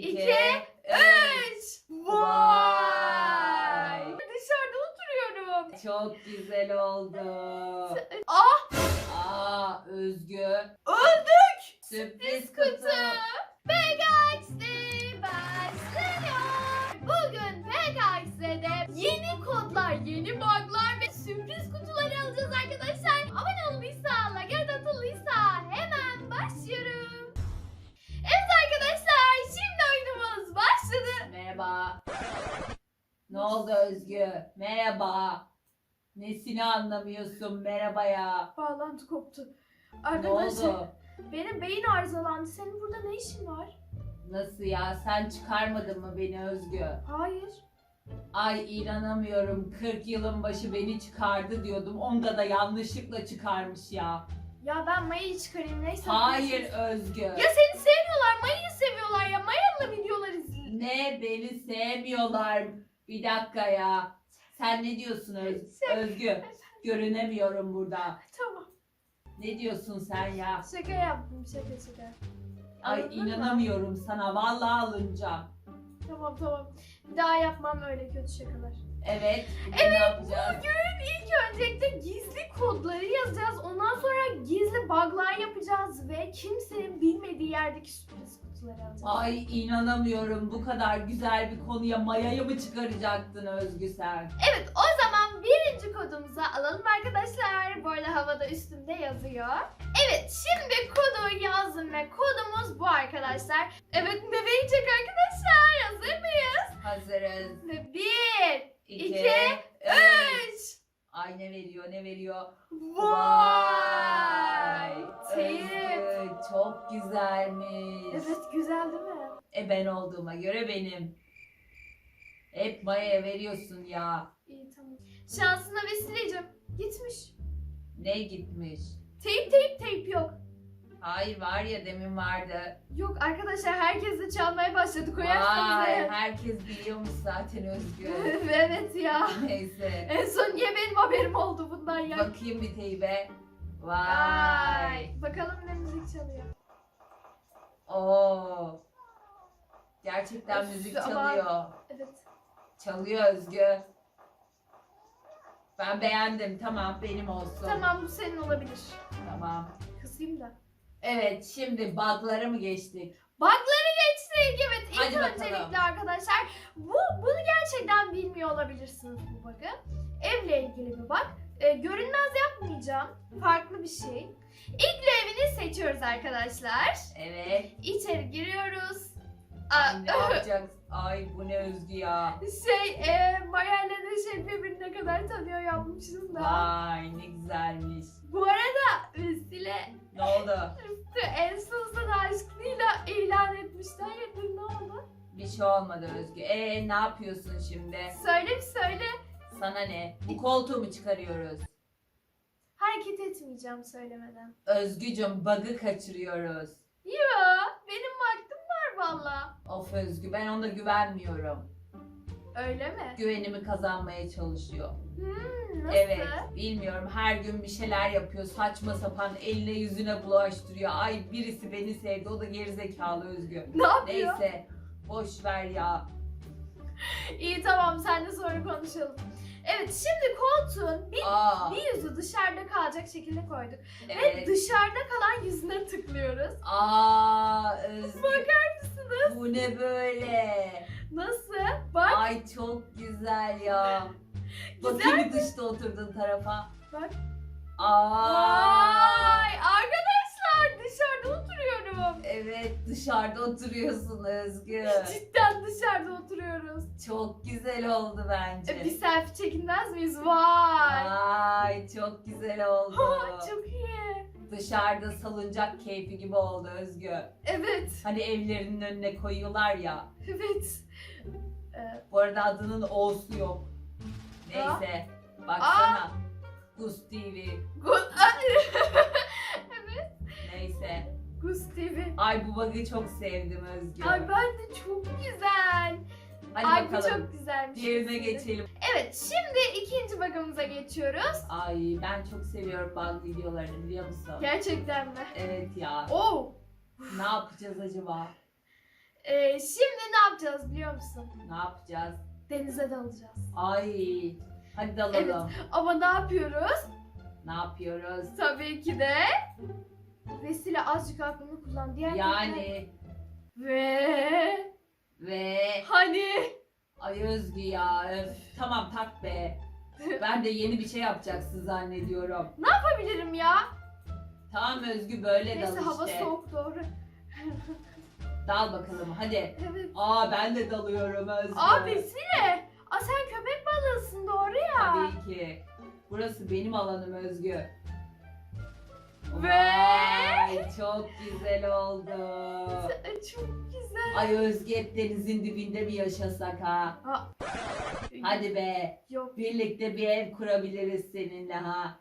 2, 2 Merhaba. Ne oldu Özgü? Merhaba. Nesini anlamıyorsun merhaba ya? Bağlantı koptu. Ne Arkadaşlar oldu? benim beyin arızalandı. Senin burada ne işin var? Nasıl ya? Sen çıkarmadın mı beni Özgü? Hayır. Ay inanamıyorum. 40 yılın başı beni çıkardı diyordum. Onda da yanlışlıkla çıkarmış ya. Ya ben Maya'yı çıkarayım neyse. Hayır Özgü. Ya seni sevmiyorlar, Maya'yı seviyorlar ya. Maya'la izleyin. Ne beni sevmiyorlar. Bir dakika ya. Sen ne diyorsun Öz- Şaka. Özgü? Görünemiyorum burada. Tamam. Ne diyorsun sen ya? Şaka yaptım, şaka şaka. Ay Anladın mı? inanamıyorum sana. Vallahi alınacağım. Tamam tamam. Bir daha yapmam öyle kötü şakalar. Evet. bugün ne yapacağız? Bugün ilk öncelikle gizli kodları yazacağız. Ondan sonra gizli bug'lar yapacağız ve kimsenin bilmediği yerdeki sürpriz kutuları alacağız. Ay inanamıyorum. Bu kadar güzel bir konuya mayayı mı çıkaracaktın Özgü sen? Evet o zaman birinci kodumuzu alalım arkadaşlar. Bu arada havada üstünde yazıyor. Evet şimdi kodu yazdım ve kodumuz bu arkadaşlar. Evet bebeği çek arkadaşlar. Hazır mıyız? Hazırız. Ve bir, İki, İki, üç. Ay ne veriyor ne veriyor? Vay! Özgü çok güzelmiş. Evet güzel değil mi? E ben olduğuma göre benim. Hep Maya'ya veriyorsun ya. İyi tamam. Şansına vesileyeceğim. Gitmiş. Ne gitmiş? Teyip teyip teyip yok. Hayır var ya demin vardı. Yok arkadaşlar herkes de çalmaya başladı koyarsanız Vay eğer. herkes biliyormuş zaten Özgü. evet ya. Neyse. En son niye benim haberim oldu bundan ya? Bakayım bir teybe. Vay. Vay. Bakalım ne müzik çalıyor. Oo. Gerçekten Öf, müzik ama- çalıyor. Evet. Çalıyor Özgü. Ben beğendim. Tamam benim olsun. Tamam bu senin olabilir. Tamam. Kısayım da. Evet şimdi bug'lara mı geçtik? Bug'ları geçtik evet. İlk Hadi bakalım. öncelikle arkadaşlar bu bunu gerçekten bilmiyor olabilirsiniz bu bug'ı. Evle ilgili bir bug. Ee, görünmez yapmayacağım. Farklı bir şey. İlk evini seçiyoruz arkadaşlar. Evet. İçeri giriyoruz. Aa, ne yapacağız? Ay bu ne Özgü ya. şey, e, Maya ile de şey birbirini ne kadar tanıyor yapmışız da. Vay ne güzelmiş. Bu arada Vesile Ne oldu? en sonunda aşkıyla ilan etmişti. Hayırdır ne oldu? Bir şey olmadı Özgü. Ee ne yapıyorsun şimdi? Söyle bir söyle. Sana ne? Bu koltuğu mu çıkarıyoruz? Hareket etmeyeceğim söylemeden. Özgücüm bug'ı kaçırıyoruz. Yo benim vaktim var valla. Of Özgü ben ona güvenmiyorum. Öyle mi? Güvenimi kazanmaya çalışıyor. Hmm, nasıl? Evet bilmiyorum her gün bir şeyler yapıyor saçma sapan eline yüzüne bulaştırıyor. Ay birisi beni sevdi o da gerizekalı Özgü. Ne yapıyor? Neyse boş ver ya. İyi tamam seninle sonra konuşalım. Evet şimdi koltuğun bir, Aa bir yüzü dışarıda kalacak şekilde koyduk. Ve evet. dışarıda kalan yüzüne tıklıyoruz. Aa Özgü Bakar mısınız? bu ne böyle? Nasıl? Bak Ay çok güzel ya. Güzel Bakayım dışta oturduğun tarafa. Bak. Aa. Vay arkadaşlar dışarıda oturuyorum. Evet dışarıda oturuyorsun Özgü. Cidden dışarıda oturuyoruz. Çok güzel oldu bence. E, bir selfie çekinmez miyiz? Vay. Ay çok güzel oldu. Ha, çok iyi. Dışarıda salıncak keyfi gibi oldu Özgü. Evet. Hani evlerinin önüne koyuyorlar ya. Evet. Ee, Bu arada adının O'su yok. Neyse. Baksana. Gus TV. Evet. Neyse. Gus TV. Ay bu bug'ı çok sevdim Özgü. Ay ben de çok güzel. Hadi Ay bu bakalım. çok güzelmiş. Diğerine geçelim. Evet şimdi ikinci bakımıza geçiyoruz. Ay ben çok seviyorum bug videolarını biliyor musun? Gerçekten mi? Evet ya. Oo. Ne yapacağız acaba? Ee, şimdi ne yapacağız biliyor musun? Ne yapacağız? Denize dalacağız. Ay. Hadi dalalım. Ama ne yapıyoruz? Ne yapıyoruz? Tabii ki de Vesile azıcık aklını kullan. Diğer Yani ve ve hani ay Özgü ya. öf. Tamam tak be. Ben de yeni bir şey yapacaksın zannediyorum. yapabilirim ya. Tamam Özgü böyle Neyse dal hava işte. soğuk doğru. Dal bakalım hadi. Evet. Aa ben de dalıyorum Özgü. Aa Vesile. Aa sen köpek balığısın doğru ya. Tabii ki. Burası benim alanım Özgü. Ve- Vay, çok güzel oldu. Çok güzel. Ay Özgü hep denizin dibinde mi yaşasak ha? Hadi be. Yok. Birlikte bir ev kurabiliriz seninle ha.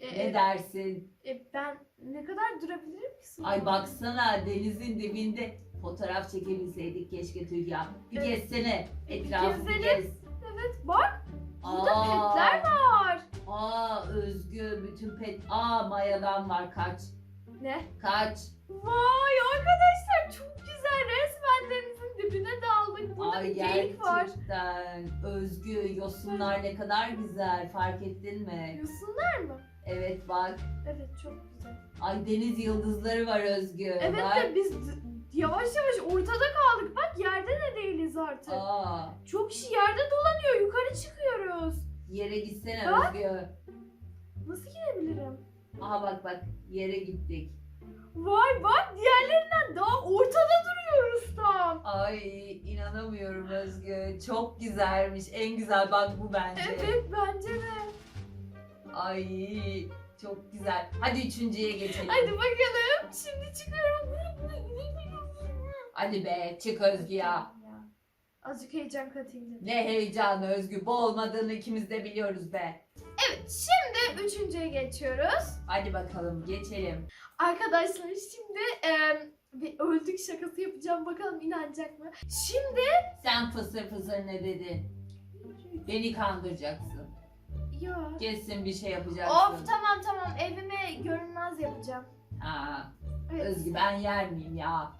e, Ne dersin? e, ben ne kadar durabilirim ki? suda? Ay baksana denizin dibinde fotoğraf çekebilseydik keşke Tülya. Bir Evet. gezsene. Etrafı bir Gezelim. gez. Evet bak burada Aa, petler var. Aa Özgü bütün pet. Aa mayadan var kaç. Ne? Kaç. Vay arkadaşlar çok güzel resmen denizin dibine daldık. Burada Ay bir geyik var. gerçekten. Özgü yosunlar ne kadar güzel fark ettin mi? Yosunlar mı? Evet bak. Evet çok güzel. Ay deniz yıldızları var Özgü. Evet bak. de biz yavaş yavaş ortada kaldık. Bak yerde de değiliz artık. Aa, Çok kişi yerde dolanıyor. Yukarı çıkıyoruz. Yere gitsene Bak. Özgü. Nasıl gidebilirim? Aha bak bak yere gittik. Vay bak diğerlerinden daha ortada duruyoruz tam. Ay inanamıyorum Özgü. Çok güzelmiş. En güzel bak bu bence. Evet bence de. Ay çok güzel. Hadi üçüncüye geçelim. Hadi bakalım. Şimdi çıkıyorum. Hadi be çık Özgü ya. Azıcık heyecan katayım dedim. Ne heyecanı Özgü. Bu olmadığını ikimiz de biliyoruz be. Evet şimdi üçüncüye geçiyoruz. Hadi bakalım geçelim. Arkadaşlar şimdi em, bir öldük şakası yapacağım bakalım inanacak mı? Şimdi Sen fısır fısır ne dedin? Beni kandıracaksın. ya Kesin bir şey yapacaksın. Of tamam tamam evime görünmez yapacağım. Ha, Evet. Özgü ben yer miyim ya?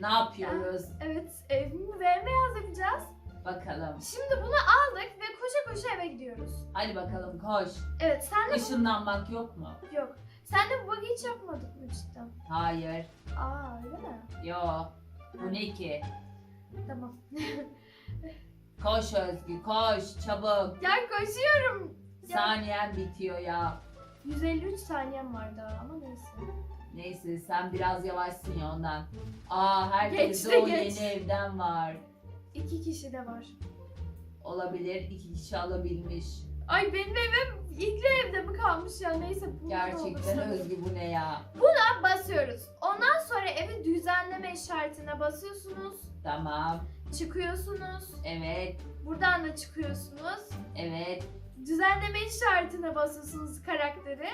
Ne yapıyoruz? Evet evimi bembeyaz yapacağız. Bakalım. Şimdi bunu aldık ve koşa koşa eve gidiyoruz. Hadi bakalım koş. Evet sen de Işınlanmak yok mu? bu... Yok. Sen de bu hiç yapmadık mı cidden? Hayır. Aa öyle mi? Yo. Bu ne ki? Tamam. Koş Özgü koş çabuk. ya koşuyorum. Ya. Saniyen bitiyor ya. 153 saniyem var daha ama neyse. Neyse sen biraz yavaşsın ya ondan. Aa herkeste Geç de o geç. yeni evden var. İki kişi de var. Olabilir iki kişi alabilmiş. Ay benim evim ilk evde mi kalmış ya neyse. Gerçekten. Özgü bu ne ya? Buna basıyoruz. Ondan sonra evi düzenleme işaretine basıyorsunuz. Tamam. Çıkıyorsunuz. Evet. Buradan da çıkıyorsunuz. Evet. Düzenleme işaretine basıyorsunuz karakteri.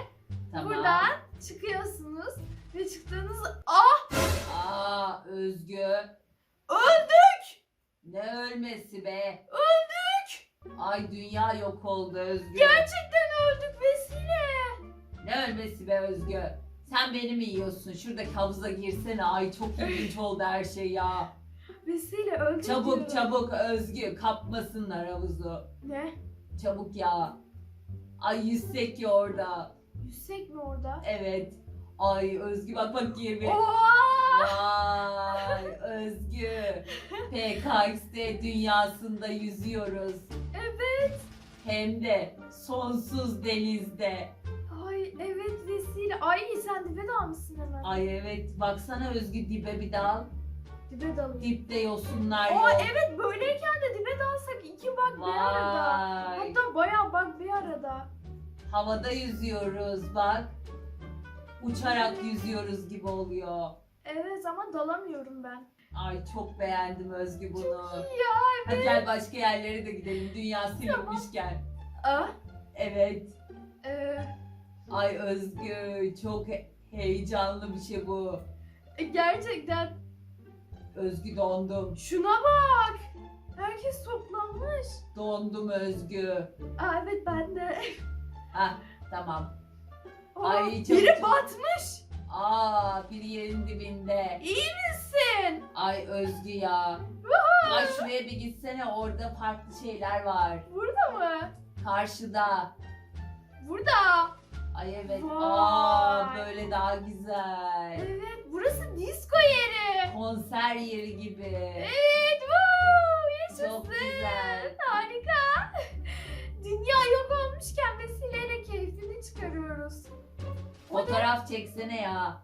Tamam. Buradan çıkıyorsunuz. Ve çıktığınız... Ah! Aa Özgü. Öldük! Ne ölmesi be? Öldük! Ay dünya yok oldu Özgü. Gerçekten öldük Vesile. Ne ölmesi be Özgü? Sen beni mi yiyorsun? Şuradaki havuza girsene. Ay çok ilginç oldu her şey ya. Vesile öldük Çabuk diyorum. çabuk Özgü. Kapmasınlar havuzu. Ne? Çabuk ya. Ay yüzsek ya orada. Yüksek mi orada? Evet. Ay Özgü bak bak. Oha! Vay Özgü. PKX'de dünyasında yüzüyoruz. Evet. Hem de sonsuz denizde. Ay evet Vesile. Ay sen dibe dalmışsın hemen. Ay evet baksana Özgü dibe bir dal. Dibe dalayım. Dipte yosunlar Aa yok. evet böyleyken de dibe dalsak iki bak bir arada. Vay. Hatta bayağı bak bir arada. Havada yüzüyoruz bak. Uçarak yüzüyoruz gibi oluyor. Evet ama dalamıyorum ben. Ay çok beğendim Özgü bunu. Ya Hadi gel başka yerlere de gidelim. Dünya silinmişken. ah. Evet. Ee, Ay Özgü çok he- heyecanlı bir şey bu. gerçekten Özgü dondum. şuna bak. Herkes toplanmış. Dondum Özgü. Aa, evet ben de. Hah tamam. Ay, çok- biri çok- batmış. Aa bir yerin dibinde. İyi misin? Ay Özgü ya. Ay şuraya bir gitsene orada farklı şeyler var. Burada mı? Karşıda. Burada. Ay evet. Vay. Aa böyle daha güzel. Evet burası disco yeri. Konser yeri gibi. Evet. Woo, yaşasın. Çok güzel. Harika. Dünya yok olmuşken vesileyle çıkarıyoruz. Fotoğraf çeksene ya.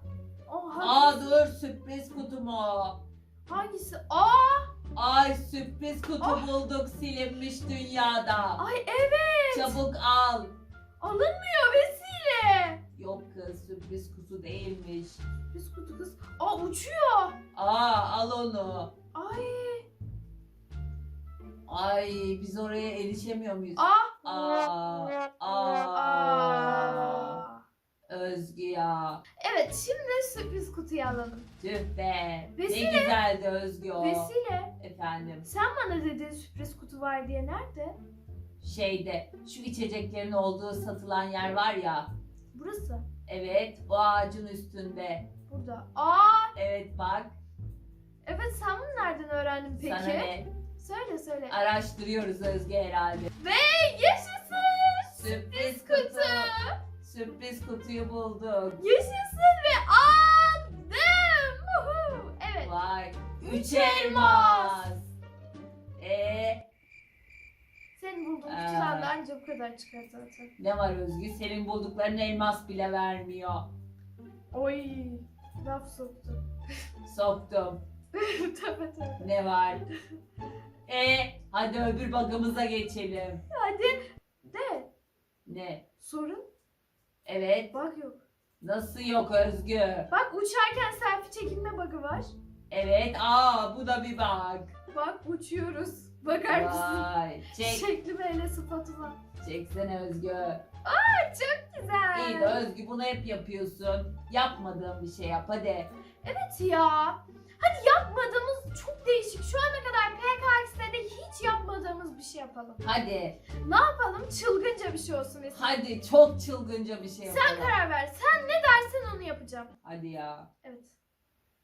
Oh, Aa hangisi? dur sürpriz kutumu. Hangisi? Aa, Ay sürpriz kutu Ah. bulduk silinmiş dünyada. ay evet. Çabuk al. Alınmıyor vesile. Yok kız sürpriz kutu değilmiş. Biz kutu kız. Aa uçuyor. Aa al onu. Ay. Ay biz oraya erişemiyor muyuz? Aa, aa. Aa. Özgü ya. Evet şimdi sürpriz kutuyu alalım. Tüh be. Vesile. Ne güzeldi Özgü o. Vesile Efendim. sen bana dedin sürpriz kutu var diye nerede? Şeyde şu içeceklerin olduğu satılan yer var ya. Burası. Evet o ağacın üstünde. Burada. Aa Evet bak. evet sen bunu nereden öğrendin peki? Sana ne? Söyle söyle. Araştırıyoruz Özge herhalde. Ve. Sürpriz kutu. Sürpriz kutuyu bulduk. Yaşasın ve aldım. Evet. Vay. Üç elmas. Ee, Senin bulduğun Ee. kutudan da bu kadar çıkar zaten. ne var Özgü? Senin buldukların elmas bile vermiyor. Oy. Laf soktu. Soktum. tabii tabii. Ne var? E hadi öbür bagımıza geçelim. Hadi. De. Ne? Sorun. Evet. Bak yok. Nasıl yok Özgü? Bak uçarken selfie çekilme bug'ı var. Evet. Aa bu da bir bak. Bak uçuyoruz. Bakar mısın? Vay. Çek. Şekli hele sıfatına. Çeksene Özgü. Güzel. İyi de Özgü bunu hep yapıyorsun. Yapmadığın bir şey yap hadi. Evet ya. Hadi yapmadığımız çok değişik. Şu ana kadar PKX'de de hiç yapmadığımız bir şey yapalım. Hadi. Ne yapalım? Çılgınca bir şey olsun mesela. Hadi çok çılgınca bir şey yapalım. Sen karar ver. Sen ne dersen onu yapacağım. Hadi ya. Evet.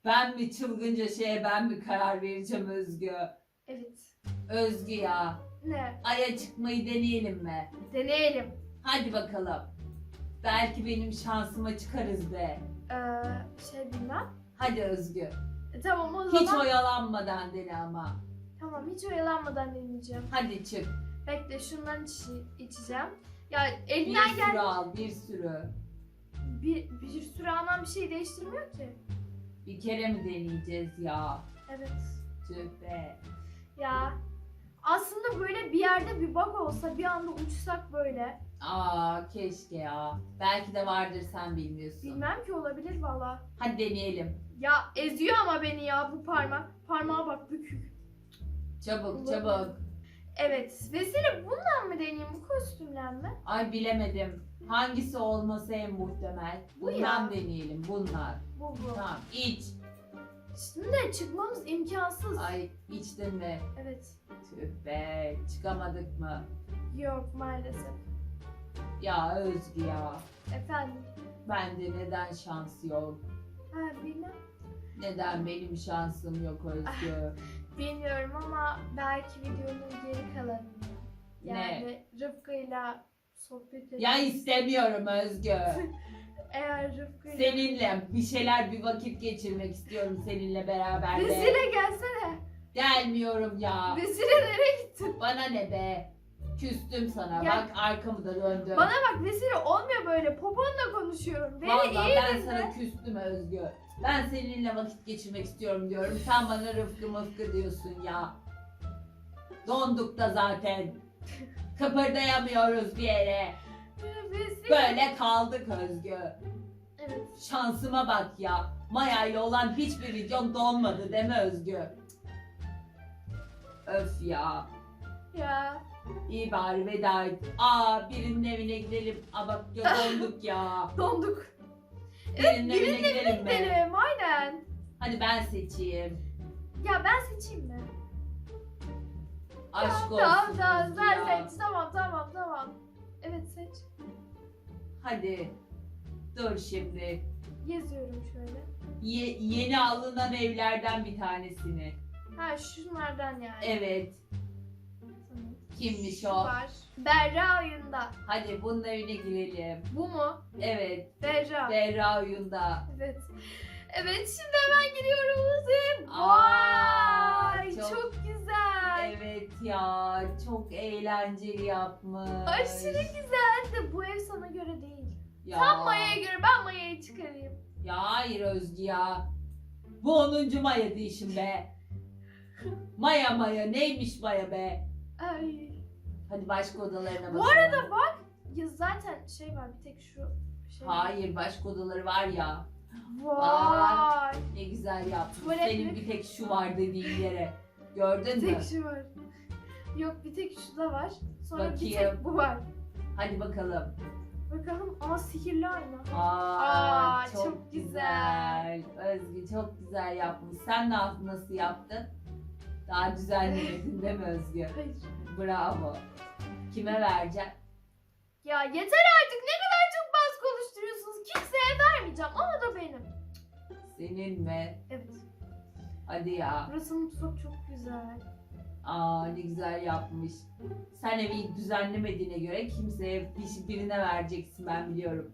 Ben mi çılgınca şeye ben mi karar vereceğim Özgü? Evet. Özgü ya. Ne? Aya çıkmayı deneyelim mi? Deneyelim. Hadi bakalım. Belki benim şansıma çıkarız be. Ee, şey bilmem. Hadi Özgü. E, tamam o Hiç zaman. oyalanmadan dene ama. Tamam hiç oyalanmadan deneyeceğim. Hadi çık. Bekle şundan içi- içeceğim. Ya Bir elinden sürü gel. al, bir sürü. Bir, bir sürü almam bir şey değiştirmiyor ki. Bir kere mi deneyeceğiz ya? Evet. Tüh be. Ya aslında böyle bir yerde bir bug olsa bir anda uçsak böyle. Aa keşke ya. Belki de vardır sen bilmiyorsun. Bilmem ki olabilir valla. Hadi deneyelim. Ya eziyor ama beni ya bu parmak. Parmağa bak bükük. Çabuk çabuk. Evet. Vesile bundan mı deneyeyim bu kostümden mi? Ay bilemedim. Hangisi olması en muhtemel? Bu Bundan deneyelim bunlar. Bu bu. Tamam iç. Şimdi çıkmamız imkansız. Ay içtin mi? Evet. Tüh be çıkamadık mı? Yok maalesef. Ya Özgü ya. Efendim. Bende neden şans yok? Ha bilmem. Neden benim şansım yok Özgü? Bilmiyorum ama belki videonun geri kalanında. Yani Rıfkı'yla sohbet edip ya istemiyorum Özgü. eğer Rıfkı'yla... Seninle bir şeyler bir vakit geçirmek istiyorum seninle beraber de. Vesile gelsene. Gelmiyorum ya. Vesile nereye gittin? Bana ne be? Küstüm sana. Gel. Bak arkamı da döndüm. Bana bak Vesile olmuyor böyle. Poponla konuşuyorum. Beni Vallahi iyi ben dinle. sana küstüm Özgü. Ben seninle vakit geçirmek istiyorum diyorum. Sen bana rıfkı mıfkı diyorsun ya. Donduk da zaten. Kıpırdayamıyoruz bir yere. Böyle kaldık Özgü. Evet. Şansıma bak ya. Maya ile olan hiçbir videom donmadı mi Özgü? Öf ya. Ya. İyi bari veda et. Aa birinin evine gidelim. Aa bak ya donduk ya. Donduk. Birinin evine Birinin gidelim evine gidelim. Aynen. Hadi ben seçeyim. Ya ben seçeyim mi? Aşk olsun. Tamam tamam sen ya. seç. Tamam tamam tamam. Evet seç. Hadi. Dur şimdi. geziyorum şöyle. Ye- yeni alınan evlerden bir tanesini. Ha şunlardan yani. Evet. Kimmiş o? var. Berra oyunda. Hadi bunun evine girelim. Bu mu? Evet. Berra. Berra oyunda. Evet. Evet şimdi hemen giriyoruz. Aa, Vay çok- çok, güzel. Evet ya çok eğlenceli yapmış. Aşırı güzel de bu ev sana göre değil. Ya. Tam Maya'ya göre ben Maya'yı çıkarayım. Ya hayır Özgü ya. Bu 10. Maya değişim be. Maya Maya neymiş Maya be? Ay. Hadi başka odalarına bakalım. Bu arada bak ya zaten şey var bir tek şu şey. Hayır başka odaları var ya. Vay. Ne güzel yaptın. Tuvalet Senin mi? bir tek şu var dediğin yere. Gördün Bir mü? tek şu var. Yok bir tek şu da var. Sonra bir Bakayım. tek bu var. Hadi bakalım. Bakalım aa sihirli ayna. Aa, Aa, çok, çok güzel. Özgü çok güzel yapmış. Sen ne yaptın? Nasıl yaptın? Daha düzenlemedin değil mi Özgü? Hayır. Bravo. Kime vereceksin? Ya yeter artık ne kadar çok baz konuşturuyorsunuz. Kimseye vermeyeceğim. Ama da benim. Senin mi? Evet. Hadi ya. Burası mutfak çok güzel. Aa ne güzel yapmış. Sen evi düzenlemediğine göre kimseye bir- birine vereceksin ben biliyorum.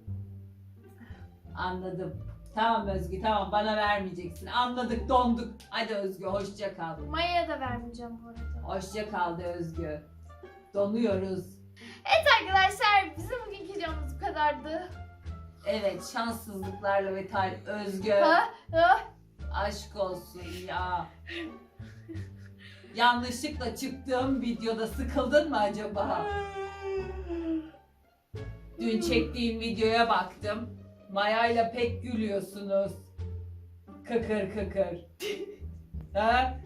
Anladım. Tamam Özgü tamam bana vermeyeceksin. Anladık donduk. Hadi Özgü hoşça kal. Maya'ya da vermeyeceğim bu arada. Hoşça kal de Özgü. Donuyoruz. Evet arkadaşlar bizim bugünkü videomuz bu kadardı. Evet şanssızlıklarla ve tal Özgü. Ha? Ha? Aşk olsun ya. Yanlışlıkla çıktığım videoda sıkıldın mı acaba? Dün çektiğim videoya baktım. Maya'yla pek gülüyorsunuz. Kıkır kıkır. ha?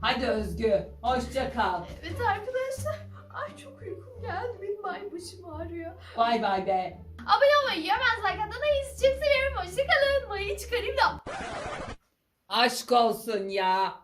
Hadi Özgü, hoşça kal. Evet arkadaşlar. Ay çok uykum geldi. Benim ay başım ağrıyor. Bay bay be. Abone olmayı, yemez like atmayı çok seviyorum. Hoşçakalın. Maya'yı çıkarayım da. Aşk olsun ya.